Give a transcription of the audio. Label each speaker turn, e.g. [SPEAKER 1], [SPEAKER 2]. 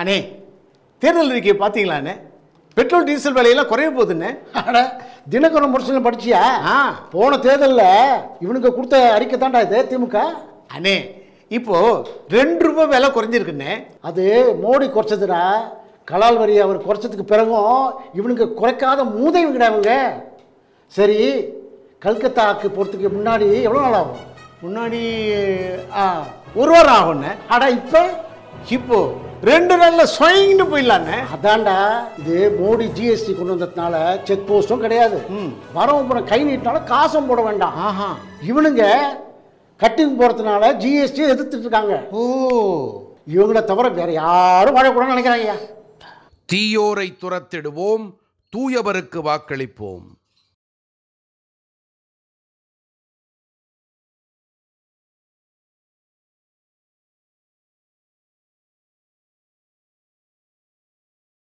[SPEAKER 1] அண்ணே தேர்தல் அறிக்கையை பார்த்தீங்களாண்ணே பெட்ரோல் டீசல் விலையெல்லாம் குறைய போகுதுண்ணே.
[SPEAKER 2] அட தினகரன் முரசல் படிச்சியா?
[SPEAKER 1] ஆ.
[SPEAKER 2] போன தேர்தலில் இவனுக்கு கொடுத்த அறிக்கை தாண்டா இது திமுக?
[SPEAKER 1] அண்ணே இப்போ ரெண்டு ரூபாய் விலை குறைஞ்சிருக்குண்ணே.
[SPEAKER 2] அது மோடி குறைச்சதுடா. கலால் வரி அவர் குறைச்சதுக்கு பிறகும் இவனுக்கு குறைக்காத மூதைவங்கடா இவங்க. சரி கல்கத்தாக்கு போகிறதுக்கு முன்னாடி எவ்வளோ நாள் ஆகும்?
[SPEAKER 1] முன்னாடி ஆ, ஒரு வாரம் ஆகும்ண்ணே.
[SPEAKER 2] அடா இப்போ?
[SPEAKER 1] இப்போ ரெண்டு நாள்ல ஸ்வயிங்னு போயிடலாண்ணே
[SPEAKER 2] அதான்டா இது மோடி ஜிஎஸ்டி கொண்டு வந்ததுனால செக் போஸ்ட்டும் கிடையாது.
[SPEAKER 1] ம்.
[SPEAKER 2] வரவும் போன கை நீட்டினால காசும் போட வேண்டாம்.
[SPEAKER 1] ஆஹா.
[SPEAKER 2] இவனுங்க கட்டிங் போகிறதுனால ஜிஎஸ்டி எதிர்த்துட்டு இருக்காங்க.
[SPEAKER 1] ஓ.
[SPEAKER 2] இவங்கள தவிர வேற யாரும் வாழக்கூடாதுன்னு நினைக்கிறாங்கய்யா
[SPEAKER 3] தீயோரை துரத்திடுவோம் தூயவருக்கு வாக்களிப்போம்.